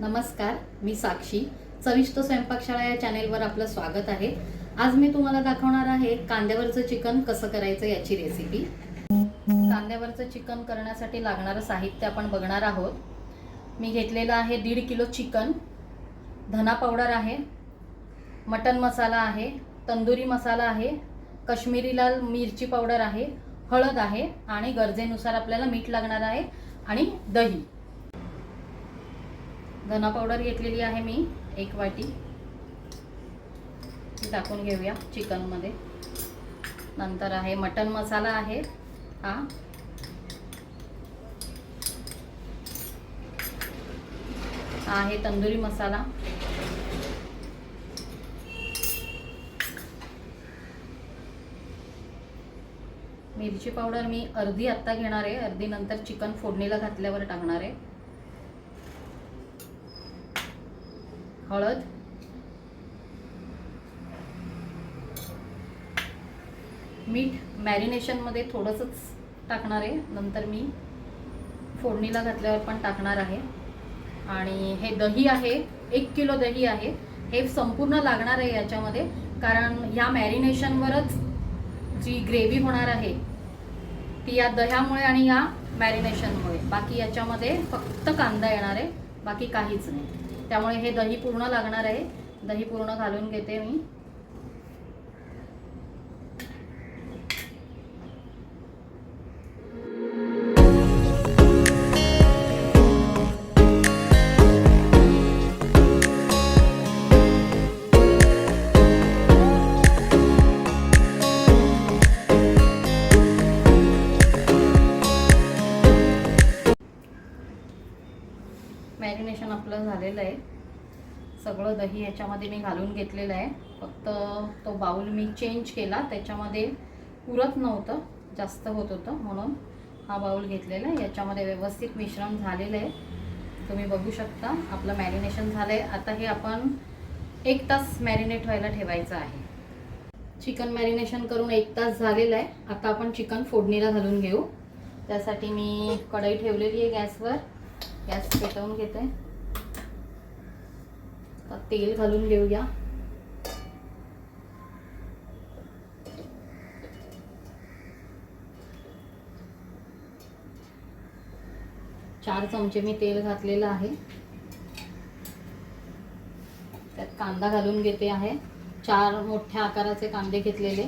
नमस्कार मी साक्षी. चविष्ट स्वयंपाकशाळा या चॅनेलवर आपलं स्वागत आहे. आज मी तुम्हाला दाखवणार आहे कांद्यावरचं चिकन कसं करायचं याची रेसिपी कांद्यावरचं चिकन करण्यासाठी लागणारं साहित्य आपण बघणार आहोत. मी घेतलेलं आहे दीड किलो चिकन. धना पावडर आहे. मटन मसाला आहे. तंदुरी मसाला आहे. कश्मीरी लाल मिरची पावडर आहे. हळद आहे. आणि गरजेनुसार आपल्याला मीठ लागणार आहे. आणि दही. धना पावडर घेतलेली आहे मी एक वाटी. ती टाकून घेऊया चिकनमध्ये. नंतर आहे मटन मसाला आहे हा. आहे तंदुरी मसाला. मिरची पावडर मी अर्धी आत्ता घेणार आहे अर्धी नंतर चिकन फोडणीला घातल्यावर टाकणार आहे. हळद. मीठ मॅरिनेशनमध्ये थोडंसंच टाकणार आहे. नंतर मी फोडणीला घातल्यावर पण टाकणार आहे. आणि हे दही आहे एक किलो दही आहे. हे संपूर्ण लागणार आहे याच्यामध्ये. कारण ह्या मॅरिनेशनवरच जी ग्रेव्ही होणार आहे ती या दह्यामुळे आणि या मॅरिनेशनमुळे. बाकी याच्यामध्ये फक्त कांदा येणार आहे बाकी काहीच नाही. त्यामुळे हे दही पूर्ण लागणार आहे. दही पूर्ण घालून घेते मी. मॅरिनेशन आपलं झालेलं आहे. सगळं दही याच्यामध्ये मी घालून घेतलेलं आहे. फक्त तो बाऊल मी चेंज केला त्याच्यामध्ये पुरत नव्हतं जास्त होत होतं म्हणून हा बाऊल घेतलेला आहे. याच्यामध्ये व्यवस्थित मिश्रण झालेलं आहे. तुम्ही बघू शकता आपलं मॅरिनेशन झालं आहे आता हे आपण एक तास मॅरिनेट व्हायला ठेवायचं आहे. चिकन मॅरिनेशन करून एक तास झालेलं आहे. आता आपण चिकन फोडणीला घालून घेऊ. त्यासाठी मी कढई ठेवलेली आहे गॅसवर. गॅस पेटवून घेते. आता तेल घालून घेऊया. चार चमचे मी तेल घातलेलं आहे. त्यात कांदा घालून घेते आहे. चार मोठ्या आकाराचे कांदे घेतलेले.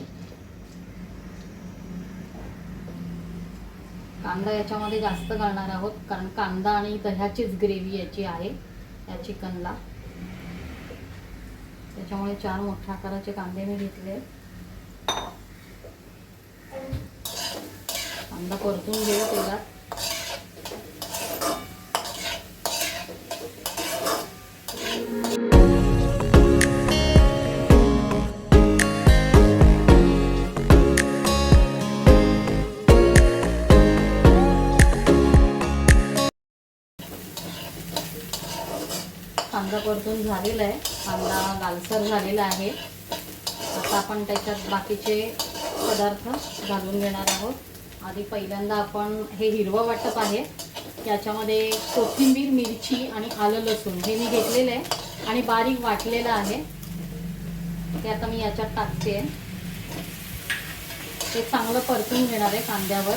कांदा याच्यामध्ये जास्त घालणार आहोत कारण कांदा आणि दह्याचीच ग्रेव्ही याची आहे या चिकनला. त्याच्यामुळे चार मोठ्या आकाराचे कांदे मी घेतले. कांदा परतून घेऊ तेलात. कांदा परतून झालेला आहे. कांदा लालसर झालेला आहे. आता आपण त्याच्यात बाकीचे पदार्थ घालून घेणार आहोत. आधी पहिल्यांदा आपण हे हिरवं वाटप आहे. याच्यामध्ये कोथिंबीर मिरची आणि आलं लसूण हे मी घेतलेलं आहे आणि बारीक वाटलेलं आहे. ते आता मी याच्यात टाकते. ते चांगलं परतून घेणार आहे कांद्यावर.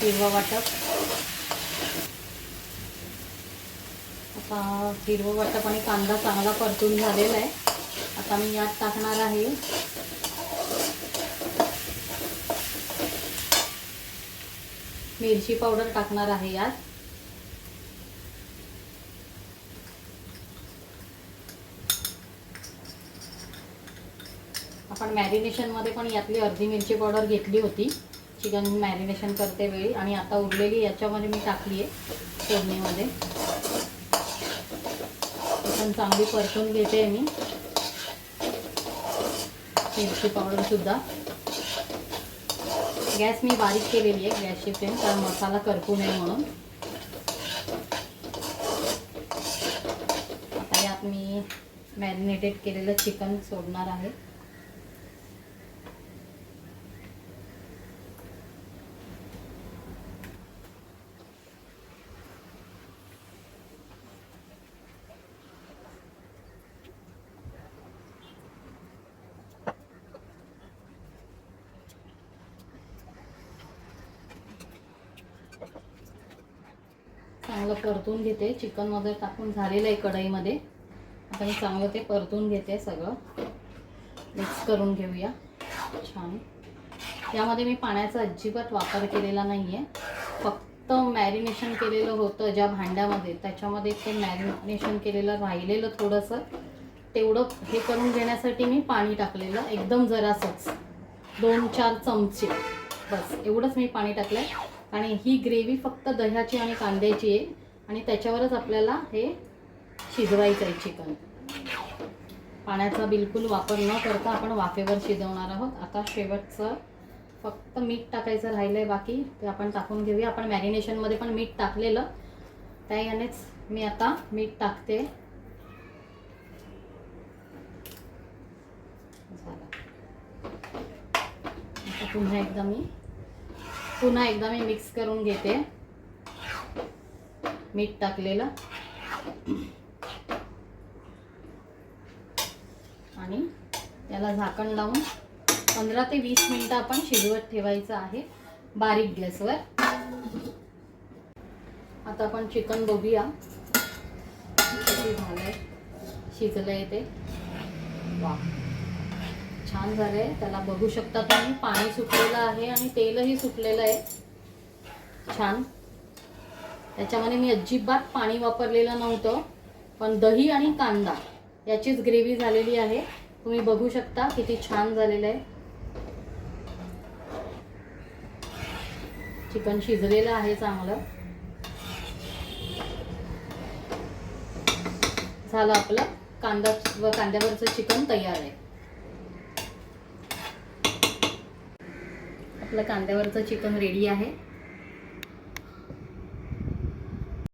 हिरवं वाटप. असा हिरवं कांदा चांगला परतून झालेला आहे. आता मी यात टाकणार आहे. मिरची पावडर टाकणार आहे यात. आपण मॅरिनेशनमध्ये पण यातली अर्धी मिरची पावडर घेतली होती. चिकन मॅरिनेशन करते वेळी आणि आता उरलेली याच्यामध्ये मी टाकली आहे फोडणीमध्ये. पण चांगली परतून घेते मी. मिरची पावडर सुद्धा. गॅस मी बारीक केलेली आहे गॅसची फ्लेम कारण मसाला करपू नये म्हणून. आता यात मी मॅरिनेटेड केलेलं चिकन सोडणार आहे. चांगलं परतून घेते. चिकन वगैरे टाकून झालेलं आहे कढईमध्ये. आता मी चांगलं ते परतून घेते सगळं. मिक्स करून घेऊया. छान. यामध्ये मी पाण्याचा अजिबात वापर केलेला नाही आहे फक्त मॅरिनेशन केलेलं होतं ज्या भांड्यामध्ये. त्याच्यामध्ये ते मॅरिनेशन केलेलं राहिलेलं थोडंसं. तेवढं हे करून घेण्यासाठी मी पाणी टाकलेलं. एकदम जरासंच. दोन चार चमचे. बस. एवढंच मी पाणी टाकलं आहे आणि ही ग्रेव्ही फक्त दह्याची आणि कांद्याची आहे. आणि त्याच्यावरच आपल्याला हे शिजवायचं आहे चिकन. पाण्याचा बिलकुल वापर न करता आपण वाफेवर शिजवणार आहोत. आता शेवटचं फक्त मीठ टाकायचं राहिलं आहे बाकी. ते आपण टाकून घेऊया. आपण मॅरिनेशनमध्ये पण मीठ टाकलेलं. त्या यानेच मी आता मीठ टाकते. झालं. आता पुन्हा एकदा मी पुन्हा एकदा मी मिक्स करून घेते. मीठ टाकलेलं. आणि त्याला झाकण लावून पंधरा ते वीस मिनटं आपण शिजवत ठेवायचं आहे बारीक गॅसवर. आता आपण चिकन बघूया. किती झालंय? शिजलंय ते. वा छान झालंय. त्याला बघू शकता तुम्ही. पाणी सुटलेलं आहे आणि तेलही सुटलेलं आहे. छान. त्याच्यामध्ये मी अजिबात पाणी वापरलेलं नव्हतं पण दही आणि कांदा याचीच ग्रेव्ही झालेली आहे. तुम्ही बघू शकता किती छान झालेलं आहे. चिकन शिजलेलं आहे चांगलं. झालं आपलं. कांदा व कांद्यावरचं चिकन तयार आहे. आपलं कांद्यावरचं चिकन रेडी आहे.